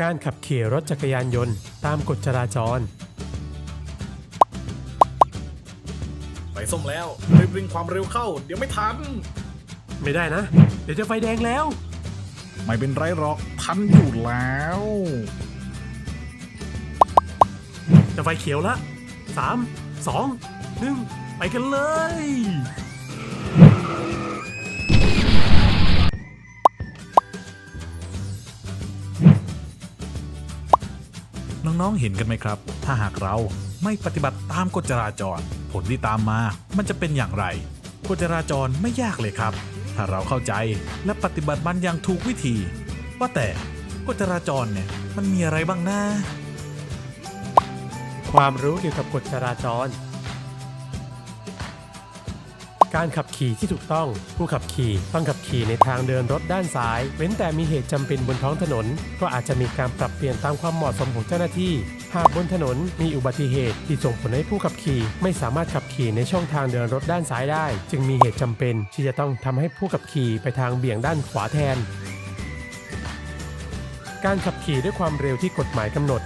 การขับขี่รถจักรยานยนต์ ตามกฎจราจร ไฟส้มแล้วรีบวิ่งความเร็วเข้า เดี๋ยวไม่ทัน ไม่ได้นะ เดี๋ยวจะไฟแดงแล้ว ไม่เป็นไรหรอกทันอยู่แล้ว จะไฟเขียวละ 3 2 1 ไปกันเลย น้องๆเห็นกันไหมครับ ถ้าหากเราไม่ปฏิบัติตามกฎจราจร ผลที่ตามมา มันจะเป็นอย่างไร กฎจราจรไม่ยากเลยครับ ถ้าเราเข้าใจและปฏิบัติมันอย่างถูกวิธี ว่าแต่กฎจราจรเนี่ยมันมีอะไรบ้างนะ ความรู้เกี่ยวกับกฎจราจร การขับขี่ที่ถูกต้อง ผู้ขับขี่ต้องขับขี่ในทางเดินรถด้านซ้าย เว้นแต่มีเหตุจำเป็นบนท้องถนน ก็อาจจะมีการปรับเปลี่ยนตามความเหมาะสมของเจ้าหน้าที่ หากบนถนนมีอุบัติเหตุที่ส่งผลให้ผู้ขับขี่ ไม่สามารถขับขี่ในช่องทางเดินรถด้านซ้ายได้ จึงมีเหตุจำเป็น ที่จะต้องทำให้ผู้ขับขี่ไปทางเบี่ยงด้านขวาแทนการขับขี่ด้วยความเร็วที่กฎหมายกำหนด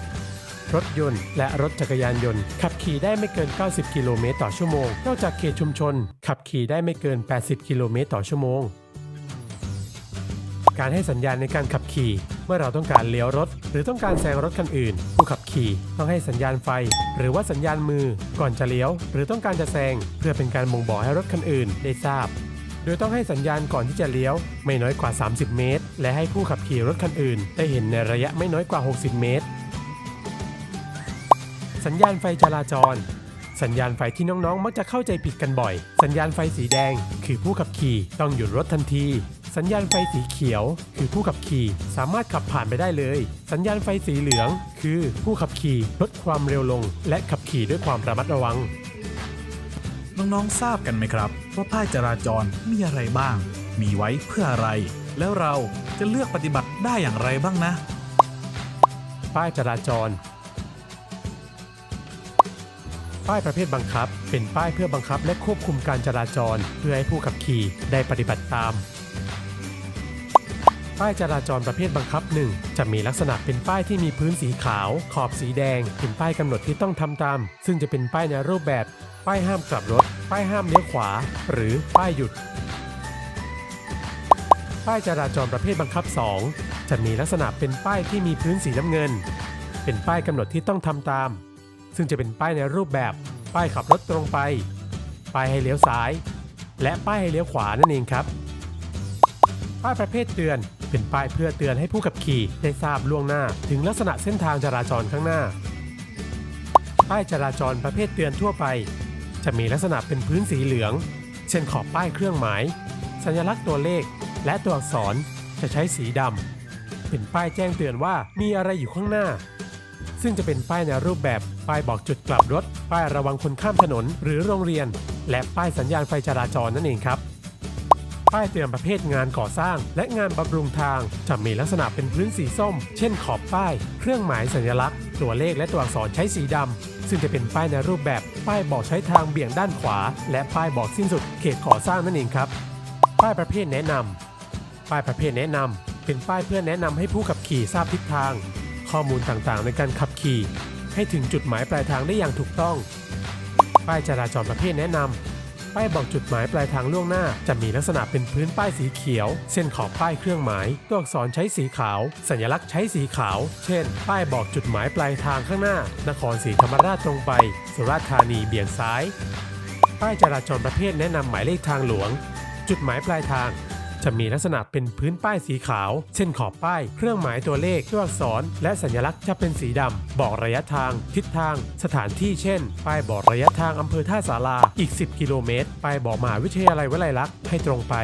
รถยนต์ และรถจักรยานยนต์ ขับขี่ได้ไม่เกิน 90 กิโลเมตรต่อชั่วโมง นอกจากเขตชุมชน ขับขี่ได้ไม่เกิน 80 กิโลเมตรต่อชั่วโมง การให้สัญญาณในการขับขี่ เมื่อเราต้องการเลี้ยวรถ หรือต้องการแซงรถคันอื่น ผู้ขับขี่ต้องให้สัญญาณไฟ หรือว่าสัญญาณมือ ก่อนจะเลี้ยว หรือต้องการจะแซงเพื่อเป็นการบ่งบอกให้รถคันอื่น ได้ทราบโดยต้องให้สัญญาณก่อนที่จะเลี้ยว ไม่น้อยกว่า 30 เมตร และให้ผู้ขับขี่รถคันอื่น ได้เห็นในระยะไม่น้อยกว่า 60 เมตร สัญญาณไฟจราจร สัญญาณไฟที่น้องๆ มักจะเข้าใจผิดกันบ่อย สัญญาณไฟสีแดง คือผู้ขับขี่ต้องหยุดรถทันที สัญญาณไฟสีเขียว คือผู้ขับขี่สามารถขับผ่านไปได้เลย สัญญาณไฟสีเหลือง คือผู้ขับขี่ลดความเร็วลง และขับขี่ด้วยความระมัดระวัง น้องๆ ทราบกันไหมครับ ว่าป้ายจราจรมีอะไรบ้าง มีไว้เพื่ออะไร แล้วเราจะเลือกปฏิบัติได้อย่างไรบ้างนะ ป้ายจราจร ป้ายประเภทบังคับ เป็นป้ายเพื่อบังคับและควบคุมการจราจร เพื่อให้ผู้ขับขี่ได้ปฏิบัติตาม ป้ายจราจรประเภทบังคับหนึ่งจะมีลักษณะเป็นป้ายที่มีพื้นสีขาว ขอบสีแดง เป็นป้ายกำหนดที่ต้องทำตาม ซึ่งจะเป็นป้ายในรูปแบบ ป้ายห้ามกลับรถ ป้ายห้ามเลี้ยวขวา หรือป้ายหยุด ป้ายจราจรประเภทบังคับ 2 จะมีลักษณะเป็นป้ายที่มีพื้นสีน้ำเงิน เป็นป้ายกำหนดที่ต้องทำตาม ซึ่งจะเป็นป้ายในรูปแบบป้ายขับรถตรงไป ป้ายให้เลี้ยวซ้าย และป้ายให้เลี้ยวขวานั่นเองครับ ป้ายประเภทเตือนเป็นป้ายเพื่อเตือนให้ผู้ขับขี่ได้ทราบล่วงหน้า ถึงลักษณะเส้นทางจราจรข้างหน้า ป้ายจราจรประเภทเตือนทั่วไป จะมีลักษณะเป็นพื้นสีเหลือง เช่นขอบป้ายเครื่องหมาย สัญลักษณ์ตัวเลข และตัวอักษรจะใช้สีดำเป็นป้ายแจ้งเตือนว่ามีอะไรอยู่ข้างหน้า ซึ่งจะเป็นป้ายในรูปแบบ ป้ายบอกจุดกลับรถ ป้ายระวังคนข้ามถนนหรือโรงเรียน และป้ายสัญญาณไฟจราจรนั่นเองครับ ป้ายเตือนประเภทงานก่อสร้าง และงานบำรุงทาง จะมีลักษณะเป็นพื้นสีส้ม เช่นขอบป้าย เครื่องหมายสัญลักษณ์ ตัวเลขและตัวอักษรใช้สีดำ ซึ่งจะเป็นป้ายในรูปแบบ ป้ายบอกใช้ทางเบี่ยงด้านขวา และป้ายบอกสิ้นสุด เขตก่อสร้างนั่นเองครับ ป้ายประเภทแนะนำป้ายประเภทแนะนำเป็นป้ายเพื่อแนะนำให้ผู้ขับขี่ทราบทิศทาง ข้อมูลต่างๆ ในการขับขี่ ให้ถึงจุดหมายปลายทางได้อย่างถูกต้อง ป้ายจราจรประเภทแนะนำป้ายบอกจุดหมายปลายทางล่วงหน้า จะมีลักษณะเป็นพื้นป้ายสีเขียว เส้นขอบป้ายเครื่องหมาย ตัวอักษรใช้สีขาว สัญลักษณ์ใช้สีขาว เช่น ป้ายบอกจุดหมายปลายทางข้างหน้า นครศรีธรรมราชตรงไป สุราษฎร์ธานีเบี่ยงซ้าย ป้ายจราจรประเภทแนะนำหมายเลขทางหลวง จุดหมายปลายทาง จะมีลักษณะเป็นพื้นป้ายสีขาว เช่นขอบป้าย เครื่องหมายตัวเลขตัวอักษร และสัญลักษณ์จะเป็นสีดำบอกระยะทาง ทิศทาง สถานที่เช่น ป้ายบอกระยะทางอำเภอท่าสาราอีก 10 กิโลเมตรป้ายบอกมหาวิทยาลัยวลัยลักษณ์ให้ตรงไป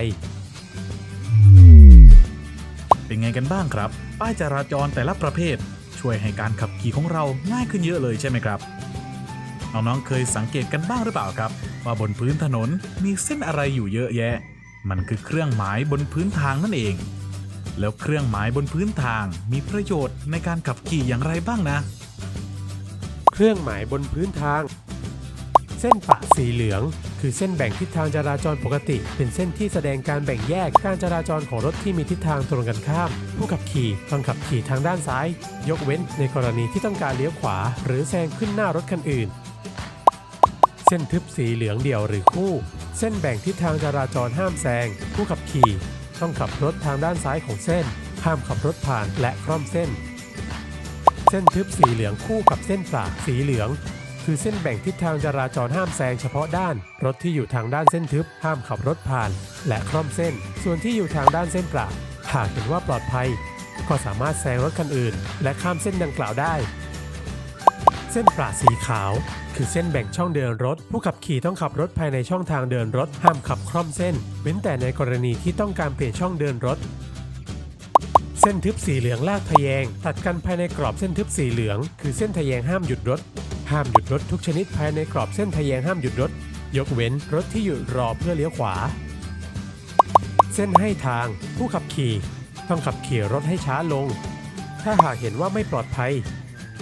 เป็นไงกันบ้างครับ ป้ายจราจรแต่ละประเภท ช่วยให้การขับขี่ของเราง่ายขึ้นเยอะเลยใช่ไหมครับน้องๆเคยสังเกตกันบ้างหรือเปล่าครับ ว่าบนพื้นถนนมีเส้นอะไรอยู่เยอะแยะ มันคือเครื่องหมายบนพื้นทางนั่นเอง แล้วเครื่องหมายบนพื้นทางมีประโยชน์ในการขับขี่อย่างไรบ้างนะ เครื่องหมายบนพื้นทาง เส้นปะสีเหลือง คือเส้นแบ่งทิศทางจราจรปกติ เป็นเส้นที่แสดงการแบ่งแยกการจราจรของรถที่มีทิศทางตรงกันข้าม ผู้ขับขี่ต้องขับขี่ทางด้านซ้าย ยกเว้นในกรณีที่ต้องการเลี้ยวขวา หรือแซงขึ้นหน้ารถคันอื่น ส้นทึบสีเหลืองเดี่ยวหรือคู่ เส้นแบ่งทิศทางจราจรห้ามแซง ผู้ขับขี่ ต้องขับรถทางด้านซ้ายของเส้น ห้ามขับรถผ่านและคล่อมเส้น เส้นทึบสีเหลืองคู่กับเส้นปราสีเหลือง คือเส้นแบ่งทิศทางจราจรห้ามแซงเฉพาะด้าน รถที่อยู่ทางด้านเส้นทึบ ห้ามขับรถผ่าน และคล่อมเส้น ส่วนที่อยู่ทางด้านเส้นปราหากเห็นว่าปลอดภัย ก็สามารถแซงรถคันอื่น และข้ามเส้นดังกล่าวได้ เส้นปราสีขาว คือเส้นแบ่งช่องเดินรถ ผู้ขับขี่ต้องขับรถภายในช่องทางเดินรถ ห้ามขับคล่อมเส้น เว้นแต่ในกรณีที่ต้องการเปลี่ยนช่องเดินรถ เส้นทึบสีเหลืองลากทะแยง ตัดกันภายในกรอบเส้นทึบสีเหลือง คือเส้นทะแยงห้ามหยุดรถ ห้ามหยุดรถทุกชนิดภายในกรอบเส้นทะแยงห้ามหยุดรถ ยกเว้นรถที่หยุดรอเพื่อเลี้ยวขวา เส้นให้ทาง ผู้ขับขี่ ต้องขับขี่รถให้ช้าลง ถ้าหากเห็นว่าไม่ปลอดภัย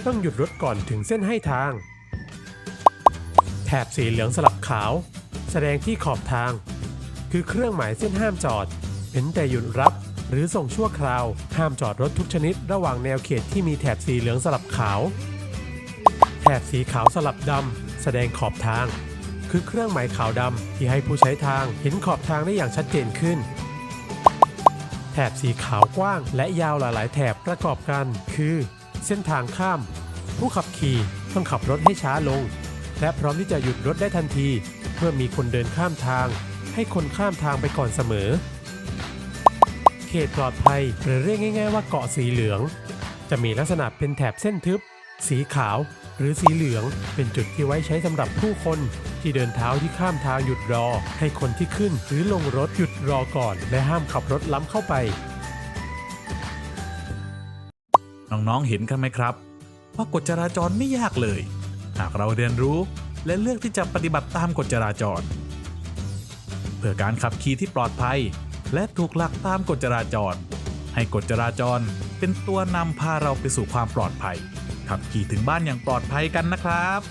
ต้องหยุดรถก่อนถึงเส้นให้ทาง แถบสีเหลืองสลับขาว แสดงที่ขอบทาง คือเครื่องหมายเส้นห้ามจอดเว้นแต่หยุดรับหรือส่งชั่วคราว ห้ามจอดรถทุกชนิดระหว่างแนวเขตที่มีแถบสีเหลืองสลับขาว แถบสีขาวสลับดำแสดงขอบทาง คือเครื่องหมายขาวดำที่ให้ผู้ใช้ทางเห็นขอบทางได้อย่างชัดเจนขึ้น แถบสีขาวกว้างและยาวหลายๆ แถบประกอบกัน คือ เส้นทางข้าม ผู้ขับขี่ต้องขับรถให้ช้าลง และพร้อมที่จะหยุดรถได้ทันที เมื่อมีคนเดินข้ามทาง ให้คนข้ามทางไปก่อนเสมอ เขตปลอดภัยหรือเรียกง่าย ๆ ว่าเกาะสีเหลือง จะมีลักษณะเป็นแถบเส้นทึบ สีขาว หรือสีเหลือง เป็นจุดที่ไว้ใช้สำหรับผู้คนที่เดินเท้าที่ข้ามทางหยุดรอ ให้คนที่ขึ้นหรือลงรถหยุดรอก่อน และห้ามขับรถล้ำเข้าไป น้องๆเห็นกันไหมครับ ว่ากฎจราจรไม่ยากเลย หากเราเรียนรู้และเลือกที่จะปฏิบัติตามกฎจราจร เพื่อการขับขี่ที่ปลอดภัย และถูกหลักตามกฎจราจร ให้กฎจราจรเป็นตัวนำพาเราไปสู่ความปลอดภัย ขับขี่ถึงบ้านอย่างปลอดภัยกันนะครับ